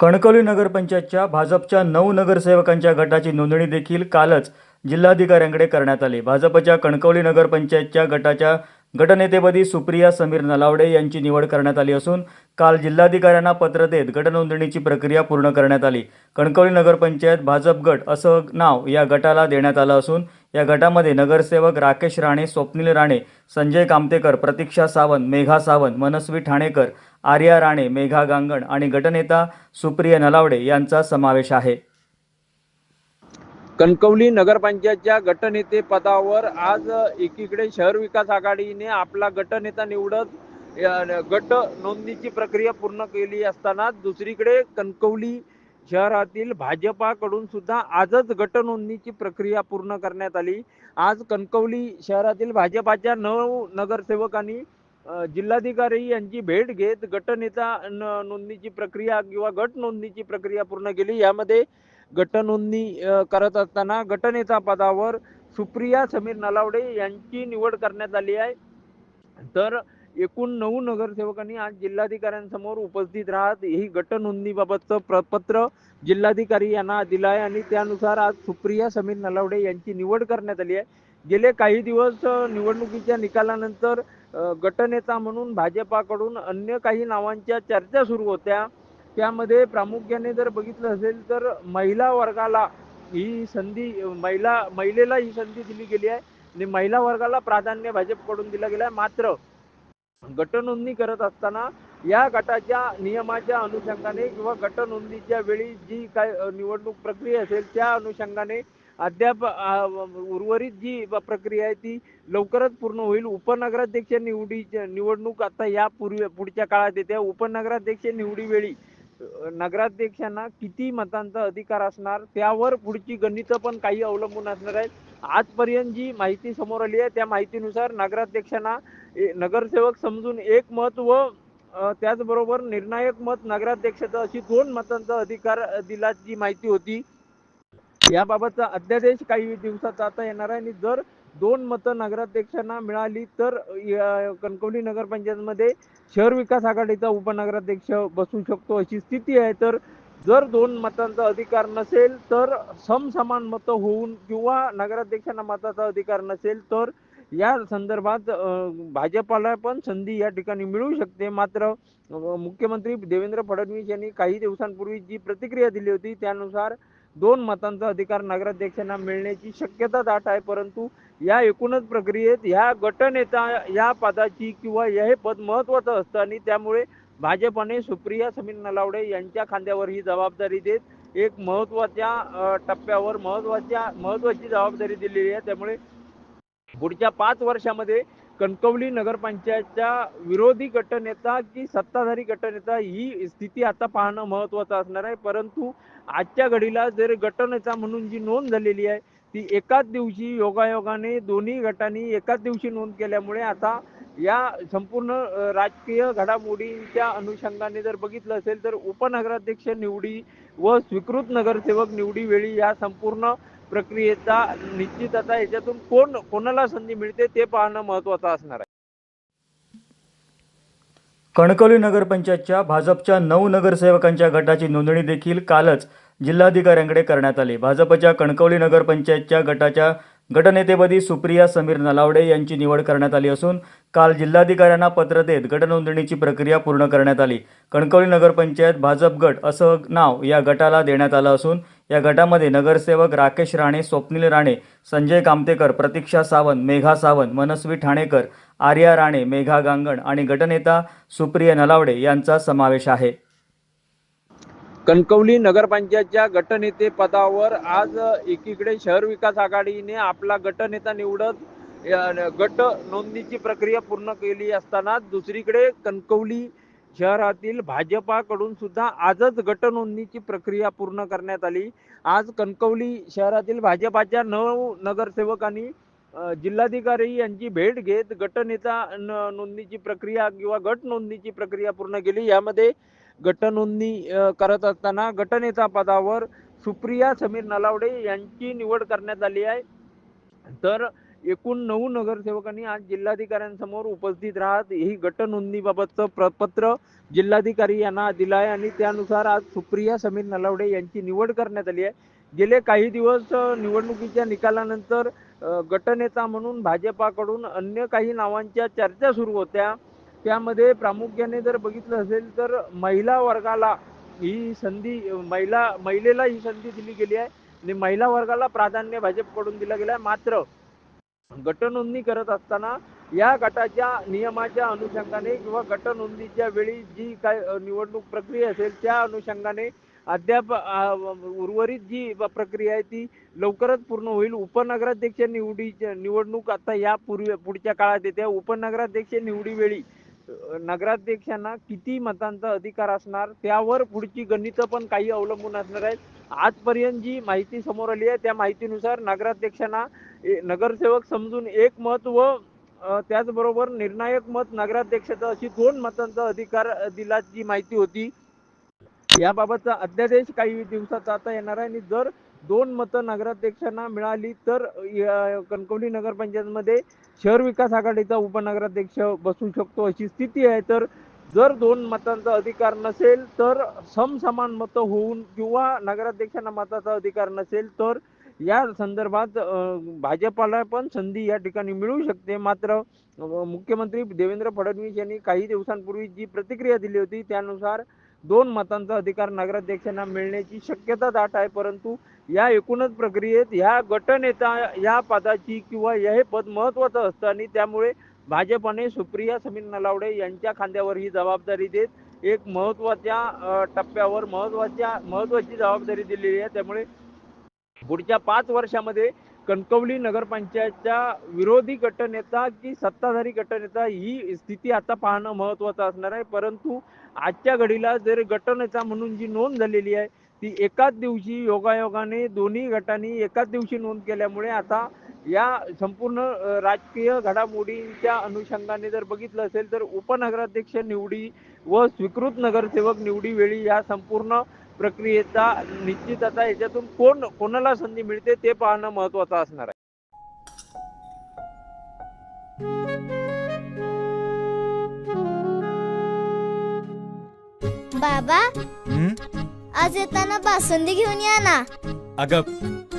कणकवली नगरपंचायतच्या भाजपच्या नऊ नगरसेवकांच्या गटाची नोंदणी देखील कालच जिल्हाधिकाऱ्यांकडे करण्यात आली. भाजपच्या कणकवली नगरपंचायतच्या गटाच्या गटनेतेपदी सुप्रिया समीर नलावडे यांची निवड करण्यात आली असून काल जिल्हाधिकाऱ्यांना पत्र देत गटनोंदणीची प्रक्रिया पूर्ण करण्यात आली. कणकवली नगरपंचायत भाजप गट असं नाव या गटाला देण्यात आलं असून या गटामध्ये नगरसेवक राकेश राणे स्वप्नील राणे संजय कामतेकर प्रतीक्षा सावंत मेघा सावंत मनस्वी ठाणेकर आर्या राणे मेघा गांगण आणि गटनेता सुप्रिया नलावडे यांचा समावेश आहे. कणकवली नगरपंचायतच्या गटनेते पदावर आज एकीकडे शहर विकास आघाडीने आपला गटनेता निवडत गट नोंदणीची प्रक्रिया पूर्ण केली असताना दुसरीकडे कणकवली शहरातील भाजपाकडून सुद्धा आजच गट नोंदणीची प्रक्रिया पूर्ण करण्यात आली. आज कणकवली शहरातील भाजपाच्या नऊ नगरसेवकांनी जिल्हाधिकारी यांची भेट घेत गटनेता न- नोंदणीची प्रक्रिया किंवा गट नोंदणीची प्रक्रिया पूर्ण केली. यामध्ये गटनोंदणी करत असताना गटनेता पदावर सुप्रिया समीर नलावडे यांची निवड करण्यात आली आहे. तर एकूण नऊ नगरसेवकांनी आज जिल्हाधिकाऱ्यांसमोर उपस्थित राहत ही गटनोंदणीबाबतचं प्रपत्र जिल्हाधिकारी यांना दिलं आहे आणि त्यानुसार आज सुप्रिया समीर नलावडे यांची निवड करण्यात आली आहे. गेले काही दिवस निवडणुकीच्या निकालानंतर गटनेता म्हणून भाजपाकडून अन्य काही नावांच्या चर्चा सुरू होत्या. त्यामध्ये प्रामुख्याने जर बघितलं असेल तर महिला वर्गाला ही संधी महिला महिलेला ही संधी दिली गेली आहे. आणि महिला वर्गाला प्राधान्य भाजपकडून दिलं गेलं आहे. मात्र गटनोंदणी करत असताना या गटाच्या नियमाच्या अनुषंगाने किंवा गटनोंदणीच्या वेळी जी काय निवडणूक प्रक्रिया असेल त्या अनुषंगाने अद्याप उर्वरित जी प्रक्रिया आहे ती लवकरच पूर्ण होईल. उपनगराध्यक्ष निवडीच्या निवडणूक आता या पूर्वी पुढच्या काळात येते. उपनगराध्यक्ष निवडीवेळी नगराध्यक्षांना किती मतांचा अधिकार असणार त्यावर पुढची गणितं पण काही अवलंबून असणार आहेत. आजपर्यंत जी माहिती समोर आली आहे त्या माहितीनुसार नगराध्यक्षांना नगरसेवक समजून एक मत व त्याचबरोबर निर्णायक मत नगराध्यक्षाचं अशी दोन मतांचा अधिकार दिला जी माहिती होती. याबाबतचा अध्यादेश काही दिवसात आता येणार आहे. आणि जर दोन मतं नगराध्यक्षांना मिळाली तर या कणकवली नगरपंचायतमध्ये शहर विकास आघाडीचा उपनगराध्यक्ष बसू शकतो अशी स्थिती आहे. तर जर दोन मतांचा अधिकार नसेल तर समसमान मतं होऊन किंवा नगराध्यक्षांना मताचा अधिकार नसेल तर या संदर्भात भाजपाला पण संधी या ठिकाणी मिळू शकते. मात्र मुख्यमंत्री देवेंद्र फडणवीस यांनी काही दिवसांपूर्वी जी प्रतिक्रिया दिली होती त्यानुसार दोन मतांचा अधिकार नगराध्यक्षांना मिळण्याची शक्यता दाट आहे परंतु या एकूणच प्रक्रियेत ह्या गटनेता या पदाची किंवा हे पद महत्वाचं असतं आणि त्यामुळे भाजपाने सुप्रिया समीर नलावडे यांच्या खांद्यावर ही जबाबदारी देत एक महत्त्वाच्या टप्प्यावर महत्त्वाच्या महत्वाची जबाबदारी दिलेली आहे. त्यामुळे पुढच्या पाच वर्षामध्ये कणकवली नगरपंचायतच्या विरोधी गटनेता की सत्ताधारी गटनेता ही स्थिती आता पाहणं महत्त्वाचं असणार आहे. परंतु आजच्या घडीला जर गटनेता म्हणून जी नोंद झालेली आहे ती एकाच दिवशी योगायोगाने दोन्ही गटांनी एकाच दिवशी नोंद केल्यामुळे आता या संपूर्ण राजकीय घडामोडींच्या अनुषंगाने जर बघितलं असेल तर उपनगराध्यक्ष निवडी व स्वीकृत नगरसेवक निवडी वेळी या संपूर्ण प्रक्रियेचा निश्चित आता याच्यातून कोण कोणाला संधी मिळते ते पाहणं महत्वाचं असणार आहे. कणकवली नगरपंचायतच्या भाजपच्या नऊ नगरसेवकांच्या गटाची नोंदणी देखील कालच जिल्हाधिकाऱ्यांकडे करण्यात आली. भाजपच्या कणकवली नगरपंचायतच्या गटाच्या गटनेतेपदी सुप्रिया समीर नलावडे यांची निवड करण्यात आली असून काल जिल्हाधिकाऱ्यांना पत्र देत गटनोंदणीची प्रक्रिया पूर्ण करण्यात आली. कणकवली नगरपंचायत भाजप गट असं नाव या गटाला देण्यात आलं असून या गटामध्ये नगरसेवक राकेश राणे स्वप्नील राणे संजय कामतेकर प्रतीक्षा सावंत मेघा सावंत मनस्वी ठाणेकर आर्या राणे मेघा गांगण आणि गटनेता सुप्रिया नलावडे यांचा समावेश आहे. कणकवली नगरपंचायतच्या गटनेते पदावर आज एकीकडे शहर विकास आघाडीने आपला गटनेता निवडत गट नोंदणीची प्रक्रिया पूर्ण केली असताना दुसरीकडे कणकवली शहरातील भाजपाकडून सुद्धा आजच गटनोंदणीची प्रक्रिया पूर्ण करण्यात आली. आज कणकवली शहरातील भाजपाच्या नऊ नगरसेवकांनी जिल्हाधिकारी यांची भेट घेत गटनेता न- नोंदणीची प्रक्रिया किंवा गट नोंदणीची प्रक्रिया पूर्ण केली. यामध्ये गटनोंदणी करत असताना गटनेता पदावर सुप्रिया समीर नलावडे यांची निवड करण्यात आली आहे. तर एकूण नऊ नगरसेवकांनी आज जिल्हाधिकाऱ्यांसमोर उपस्थित राहत ही गटनोंदणीबाबतचं प्रपत्र जिल्हाधिकारी यांना दिलं आहे आणि त्यानुसार आज सुप्रिया समीर नलावडे यांची निवड करण्यात आली आहे. गेले काही दिवस निवडणुकीच्या निकालानंतर गटनेता म्हणून भाजपाकडून अन्य काही नावांच्या चर्चा सुरू होत्या. त्यामध्ये प्रामुख्याने जर बघितलं असेल तर महिला वर्गाला ही संधी महिला महिलेला ही संधी दिली गेली आहे. आणि महिला वर्गाला प्राधान्य भाजपकडून दिलं गेलं आहे. मात्र गटनोंदणी करत असताना या गटाच्या नियमाच्या अनुषंगाने किंवा गटनोंदणीच्या वेळी जी काय निवडणूक प्रक्रिया असेल त्या अनुषंगाने अद्याप उर्वरित जी प्रक्रिया आहे ती लवकरच पूर्ण होईल. उपनगराध्यक्ष निवडीच्या निवडणूक आता या पूर्वी पुढच्या काळात येते. उपनगराध्यक्ष निवडीवेळी नगराध्यक्षांना किती मतांचा अधिकार असणार? त्यावर पुढची गणितं पण काही अवलंबून असणार आहेत. आजपर्यंत जी माहिती समोर आली आहे त्या माहितीनुसार नगराध्यक्षांना नगरसेवक समजून एक मत व त्याचबरोबर निर्णायक मत नगराध्यक्षाचा अशी दोन मतांचा अधिकार दिला जी माहिती होती. याबाबतचा अध्यादेश काही दिवसात आता येणार आहे आणि जर दोन मतं नगराध्यक्षांना मिळाली तर कणकवली नगरपंचायतमध्ये शहर विकास आघाडीचा उपनगराध्यक्ष बसू शकतो अशी स्थिती आहे. तर जर दोन मतांचा अधिकार नसेल तर समसमान मतं होऊन किंवा नगराध्यक्षांना मताचा अधिकार नसेल तर या संदर्भात भाजपाला पण संधी या ठिकाणी मिळू शकते. मात्र मुख्यमंत्री देवेंद्र फडणवीस यांनी काही दिवसांपूर्वी जी प्रतिक्रिया दिली होती त्यानुसार दोन मतांचा अधिकार नगराध्यक्षांना मिळण्याची शक्यता दाट आहे. परंतु या एकूणच प्रक्रियेत ह्या गटनेता या पदाची किंवा हे पद महत्त्वाचं असतं आणि त्यामुळे भाजपने सुप्रिया समीर नलावडे यांच्या खांद्यावर ही जबाबदारी देत एक महत्त्वाच्या टप्प्यावर महत्त्वाच्या महत्वाची जबाबदारी दिलेली आहे. त्यामुळे पुढच्या पाच वर्षामध्ये कणकवली नगरपंचायतच्या विरोधी गटनेता की सत्ताधारी गटनेता ही स्थिती आता पाहणं महत्वाचं असणार आहे. परंतु आजच्या घडीला जर गटनेता म्हणून जी नोंद झालेली आहे ती एकाच दिवशी योगायोगाने दोन्ही गटांनी एकाच दिवशी नोंद केल्यामुळे आता या संपूर्ण राजकीय घडामोडींच्या अनुषंगाने जर बघितलं असेल तर उपनगराध्यक्ष निवडी व स्वीकृत नगरसेवक निवडीवेळी या संपूर्ण प्रक्रियेचा निश्चित आता याच्यातून कोण कोणाला संधी मिळते ते पाहणं महत्त्वाचं असणार आहे बाबा हं? आज येताना बासुंदी घेऊन या ना अगं